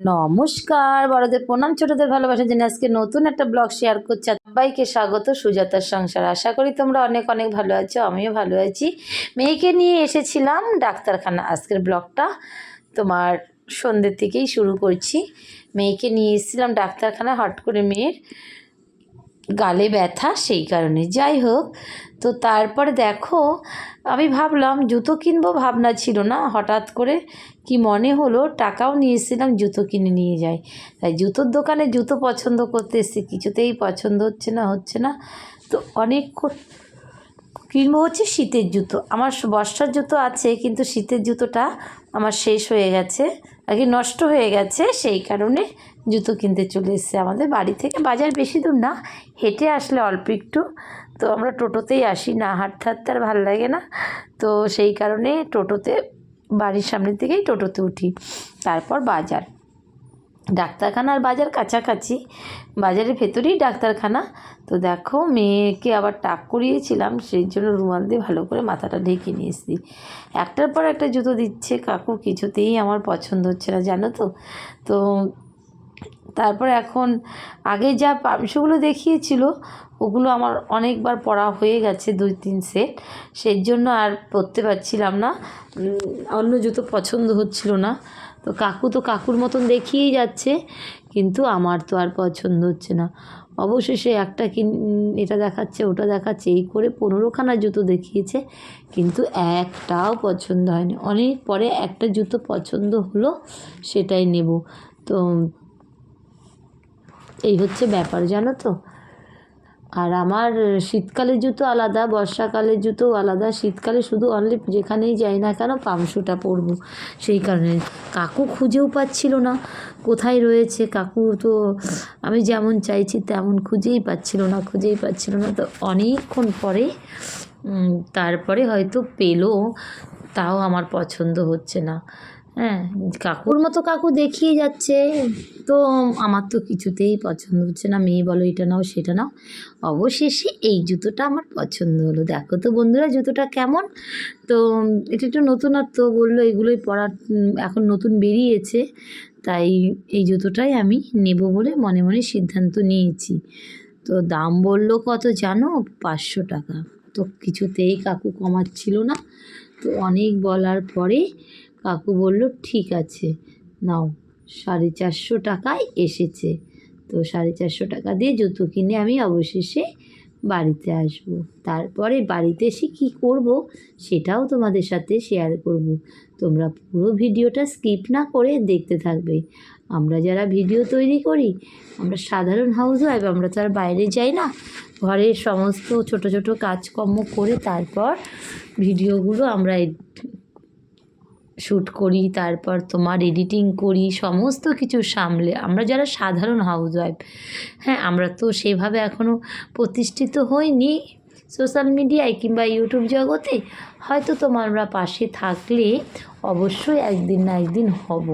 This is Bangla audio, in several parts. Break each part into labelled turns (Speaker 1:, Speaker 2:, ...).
Speaker 1: নমস্কার, বড়দের প্রণাম, ছোটদের ভালোবাসার জন্য আজকে নতুন একটা ব্লগ শেয়ার করছি, সবাইকে স্বাগত। সুজাতার সংসার। আশা করি তোমরা অনেক অনেক ভালো আছো, আমিও ভালো আছি। মেয়েকে নিয়ে এসেছিলাম ডাক্তারখানা। আজকের ব্লগটা তোমার সন্ধ্যের থেকেই শুরু করছি। মেয়েকে নিয়ে এসেছিলাম ডাক্তারখানা হট করে মেয়ের গালে ব্যথা, সেই কারণে। যাই হোক, তো তারপরে দেখো, আমি ভাবলাম, জুতো কিনবো ভাবনা ছিল না, হঠাৎ করে কি মনে হলো, টাকাও নিয়ে এসেছিলাম জুতো কিনে নিয়ে যাই। তাই জুতোর দোকানে জুতো পছন্দ করতে এসেছি, কিছুতেই পছন্দ হচ্ছে না হচ্ছে না। তো অনেক কিনবো হচ্ছে শীতের জুতো। আমার বর্ষার জুতো আছে, কিন্তু শীতের জুতোটা আমার শেষ হয়ে গেছে। কি নষ্ট হয়ে গেছে, সেই কারণে জুতো কিনতে চলে এসছে আমাদের বাড়ি থেকে। বাজার বেশি দূর না, হেঁটে আসলে অল্প একটু। তো আমরা টোটোতেই আসি, না হাঁটতে হাঁটতে আর ভালো লাগে না। তো সেই কারণে টোটোতে, বাড়ির সামনের থেকেই টোটোতে উঠি। তারপর বাজার। ডাক্তারখানার বাজার কাছাকাছি। বাজারের ভেতরেই ডাক্তারখানা। তো দেখো, মেয়েকে আবার টাক করিয়েছিলাম, সেই জন্য রুমাল দিয়ে ভালো করে মাথাটা ঢেকে নিয়ে এসেছি একটার পর একটা জুতো দিচ্ছে। কাকু, কিছুতেই আমার পছন্দ হচ্ছে না, জানো তো? তো তারপর এখন আগে যা পাংশুগুলো দেখিয়েছিল, ওগুলো আমার অনেকবার পড়া হয়ে গেছে, দুই তিন সেট। সেই জন্য আর পরতে পারছিলাম না। অন্য জুতো পছন্দ হচ্ছিল না। তো কাকু তো কাকুর মতন দেখিয়েই যাচ্ছে, কিন্তু আমার তো আর পছন্দ হচ্ছে না। অবশেষে একটা কিন, এটা দেখাচ্ছে, ওটা দেখাচ্ছে, এই করে পনেরোখানা জুতো দেখিয়েছে, কিন্তু একটাও পছন্দ হয়নি। অনেক পরে একটা জুতো পছন্দ হলো, সেটাই নেব। তো এই হচ্ছে ব্যাপার, জানো তো? আর আমার শীতকালের জুতো আলাদা, বর্ষাকালের জুতো আলাদা, শীতকালে শুধু অনলি যেখানেই যাই না কেন পামশুটা পরবো। সেই কারণে কাকু খুঁজেও পাচ্ছিল না, কোথায় রয়েছে কাকু তো আমি যেমন চাইছি তেমন খুঁজেই পাচ্ছিল না, খুঁজেই পাচ্ছিল না। তো অনেকক্ষণ পরে তারপরে হয়তো পেল, তাও আমার পছন্দ হচ্ছে না। হ্যাঁ কাকুর মতো কাকু দেখিয়ে যাচ্ছে। তো আমার তো কিছুতেই পছন্দ হচ্ছে না। মেয়ে বলো, এটা নাও, সেটা নাও। অবশেষে এই জুতোটা আমার পছন্দ হলো। দেখো তো বন্ধুরা, জুতোটা কেমন? তো এটা একটু নতুনত্ব বলল, এগুলোই পরার, এখন নতুন বেরিয়েছে। তাই এই জুতোটাই আমি নেব বলে মনে মনে সিদ্ধান্ত নিয়েছি। তো দাম বলল কত জানো? পাঁচশো টাকা। তো কিছুতেই কাকু কমাচ্ছিল না। তো অনেক বলার পরে কাকু বলল, ঠিক আছে, নাও। সাড়ে চারশো টাকায় এসেছে। তো সাড়ে চারশো টাকা দিয়ে জুতো কিনে আমি অবশেষে বাড়িতে আসব। তারপরে বাড়িতে এসে কী করব সেটাও তোমাদের সাথে শেয়ার করব। তোমরা পুরো ভিডিওটা স্কিপ না করে দেখতে থাকবে। আমরা যারা ভিডিও তৈরি করি, আমরা সাধারণ হাউস ওয়াইফ আমরা তো আর বাইরে যাই না। ঘরের সমস্ত ছোট ছোট কাজকর্ম করে তারপর ভিডিওগুলো আমরা শ্যুট করি, তারপর তোমার এডিটিং করি, সমস্ত কিছু সামলে, আমরা যারা সাধারণ হাউস ওয়াইফ হ্যাঁ আমরা তো সেভাবে এখনও প্রতিষ্ঠিত হইনি সোশ্যাল মিডিয়ায় কিংবা ইউটিউব জগতে। হয়তো তোমরা পাশে থাকলে অবশ্যই একদিন না একদিন হব।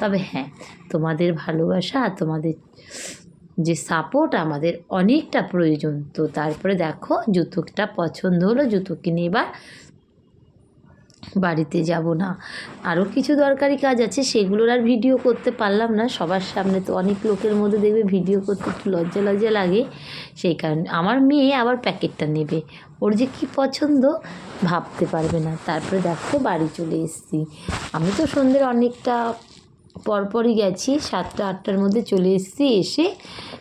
Speaker 1: তবে হ্যাঁ তোমাদের ভালোবাসা, তোমাদের যে সাপোর্ট আমাদের অনেকটা প্রয়োজন। তো তারপরে দেখো জুতোটা পছন্দ হলো জুতো কিনে এবার বাড়িতে যাব না। আরও কিছু দরকারি কাজ আছে, সেগুলোর আর ভিডিও করতে পারলাম না। সবার সামনে তো অনেক লোকের মধ্যে দেখবে ভিডিও করতে একটু লজ্জা লজ্জা লাগে। সেই কারণে আমার মেয়ে আবার প্যাকেটটা নেবে। ওর যে কী পছন্দ ভাবতে পারবে না। তারপরে দেখো বাড়ি চলে এসেছি। আমি তো সন্ধ্যের অনেকটা পরপরই গেছি, সাতটা, আটটার মধ্যে চলে এসেছি, এসে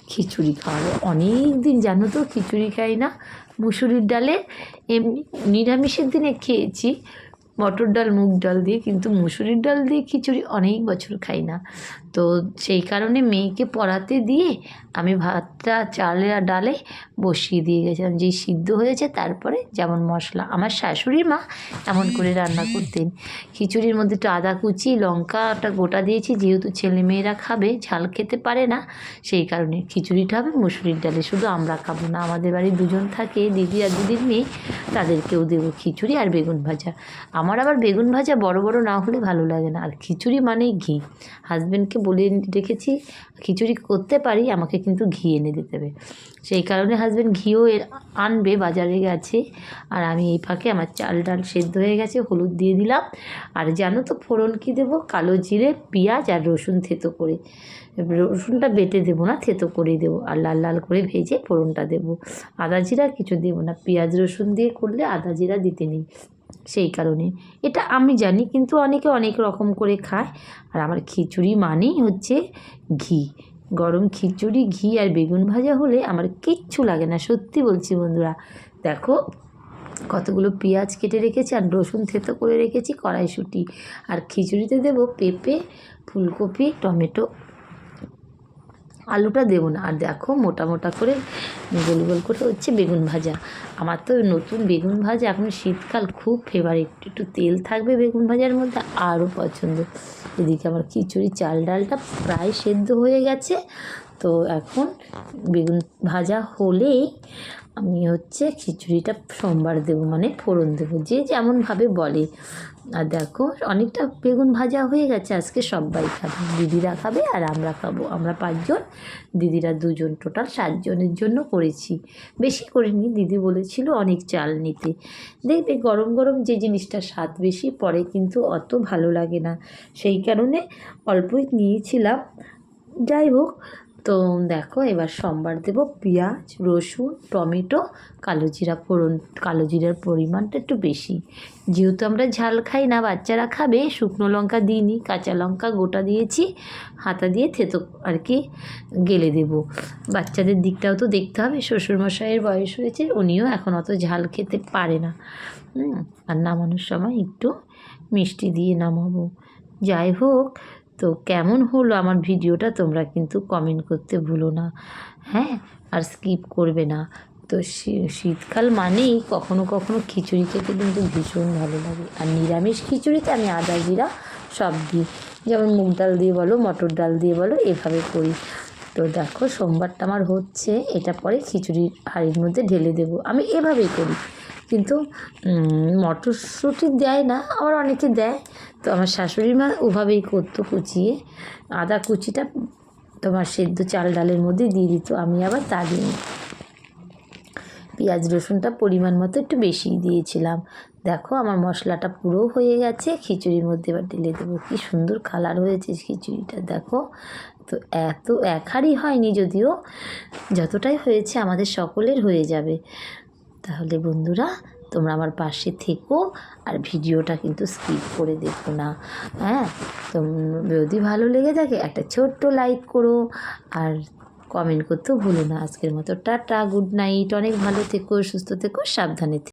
Speaker 1: খিচুড়ি খাওয়াবো। অনেক দিন জানো তো খিচুড়ি খাই না, মুসুরির ডালে এমনি নিরামিষের দিনে খেয়েছি। মটর ডাল, মুগ ডাল দিয়ে, কিন্তু মুসুরির ডাল দিয়ে খিচুড়ি অনেক বছর খাই না। তো সেই কারণে মেয়েকে পড়াতে দিয়ে আমি ভাতটা চালে আর ডালে বসিয়ে দিয়ে গেছিলাম। যেই সিদ্ধ হয়েছে তারপরে যেমন মশলা, আমার শাশুড়ির মা এমন করে রান্না করতেন। খিচুড়ির মধ্যে একটু আদা কুচি, লঙ্কাটা গোটা দিয়েছি, যেহেতু ছেলে মেয়েরা খাবে, ঝাল খেতে পারে না, সেই কারণে খিচুড়িটা হবে মুসুরির ডালে, শুধু আমরা খাব না, আমাদের বাড়ি দুজন থাকে, দিদি আর দিদির মেয়ে, তাদেরকেও দেবো খিচুড়ি আর বেগুন ভাজা। আমার আবার বেগুন ভাজা বড় বড় না হলে ভালো লাগে না। আর খিচুড়ি মানেই ঘি। হাজব্যান্ডকে বলে রেখেছি, খিচুড়ি করতে পারি, আমাকে কিন্তু ঘি এনে দিতে হবে। সেই কারণে হাজব্যান্ড ঘিও আনবে, বাজারে গেছে। আর আমি এই ফাঁকে আমার চাল ডাল সেদ্ধ হয়ে গেছে, হলুদ দিয়ে দিলাম। আর জানো তো ফোড়ন কী দেবো? কালো জিরে, পেঁয়াজ আর রসুন থেতো করে। রসুনটা বেটে দেবো না, থেতো করেই দেবো। আর লাল লাল করে ভেজে ফোড়নটা দেবো। আদা জিরা কিছু দেবো না। পেঁয়াজ, রসুন দিয়ে করলে আদা জিরা দিতে নেই। সেই কারণে। এটা আমি জানি, কিন্তু অনেকে অনেক রকম করে খায়। আর আমার খিচুড়ি মানেই হচ্ছে ঘি। গরম খিচুড়ি, ঘি আর বেগুন ভাজা হলে আমার কিচ্ছু লাগে না, সত্যি বলছি বন্ধুরা। দেখো, কতগুলো পেঁয়াজ কেটে রেখেছি আর রসুন থেতো করে রেখেছি, কড়াইশুঁটি। আর খিচুড়িতে দেবো পেঁপে, ফুলকপি, টমেটো আলুটা দেবো না। আর দেখো মোটা মোটা করে গোল গোল করে হচ্ছে বেগুন ভাজা। আমার তো নতুন বেগুন ভাজা এখন শীতকাল খুব ফেভারিট একটু তেল থাকবে বেগুন ভাজার মধ্যে, আরও পছন্দ। এদিকে আমার খিচুড়ি, চাল ডালটা প্রায় সেদ্ধ হয়ে গেছে। তো এখন বেগুন ভাজা হলেই আমি হচ্ছে খিচুড়িটা সোমবার দেবো মানে ফোড়ন দেবো, যে যেমনভাবে বলে। আর দেখো, অনেকটা বেগুন ভাজা হয়ে গেছে, আজকে সবাই খাবে, দিদিরা খাবে আর আমরা খাব। আমরা পাঁচজন, দিদিরা দুজন, টোটাল সাতজনের জন্য করেছি। বেশি করিনি, দিদি বলেছিল অনেক চাল নিতে। দেখবে গরম গরম যে জিনিসটা স্বাদ বেশি পরে কিন্তু অত ভালো লাগে না। সেই কারণে অল্পই নিয়েছিলাম। যাই হোক তো দেখো, এবার সোমবার দেবো পেঁয়াজ, রসুন, টমেটো, কালো জিরা ফোড়ন, কালো জিরার পরিমাণটা একটু বেশি। যেহেতু আমরা ঝাল খাই না, বাচ্চারা খাবে, শুকনো লঙ্কা দিইনি, কাঁচা লঙ্কা গোটা দিয়েছি, হাতা দিয়ে থেতো আর কি গেলে দেবো। বাচ্চাদের দিকটাও তো দেখতে হবে, শ্বশুরমশাইয়ের বয়স হয়েছে, উনিও এখন অত ঝাল খেতে পারে না। আর নামানোর সময় একটু মিষ্টি দিয়ে নামাবো। যাই হোক তো কেমন হলো আমার ভিডিওটা তোমরা কিন্তু কমেন্ট করতে ভুলো না। হ্যাঁ আর স্কিপ করবে না। তো শীতকাল মানেই কখনো কখনো খিচুড়ি খেতে কিন্তু ভীষণ ভালো লাগে। আর নিরামিষ খিচুড়িতে আমি আদা জিরা সব দিই। যেমন মুগ ডাল দিয়ে বলো, মটর ডাল দিয়ে বলো, এভাবে করি। তো দেখো, সোমবারটা আমার হচ্ছে, এটা পরে খিচুড়ির হাঁড়ির মধ্যে ঢেলে দেবো। আমি এভাবেই করি। কিন্তু মটরশুঁটি দেয় না, আবার অনেকে দেয়। তো আমার শাশুড়ি মা ওভাবেই করতো কুচিয়ে। আদা কুচিটা তোমার সেদ্ধ চাল ডালের মধ্যে দিয়ে দিত, আমি আবার তা দিই পেঁয়াজ রসুনটা পরিমাণ মতো একটু বেশিই দিয়েছিলাম। দেখো আমার মশলাটা পুরো হয়ে গেছে, খিচুড়ির মধ্যে এবার ঢেলে দেবো। কী সুন্দর কালার হয়েছে খিচুড়িটা, দেখো। তো এত, এক হাঁড়ি হয়নি যদিও, যতটাই হয়েছে আমাদের সকলের হয়ে যাবে। তাহলে বন্ধুরা, তোমরা আমার পাশে থেকো আর ভিডিওটা কিন্তু স্কিপ করে দেখো না। হ্যাঁ তো যদি ভালো লেগে থাকে একটা ছোট্ট লাইক করো আর কমেন্ট করতেও ভুলো না। আজকের মতো টাটা, গুড নাইট। অনেক ভালো থেকো, সুস্থ থেকো, সাবধানে থেকো।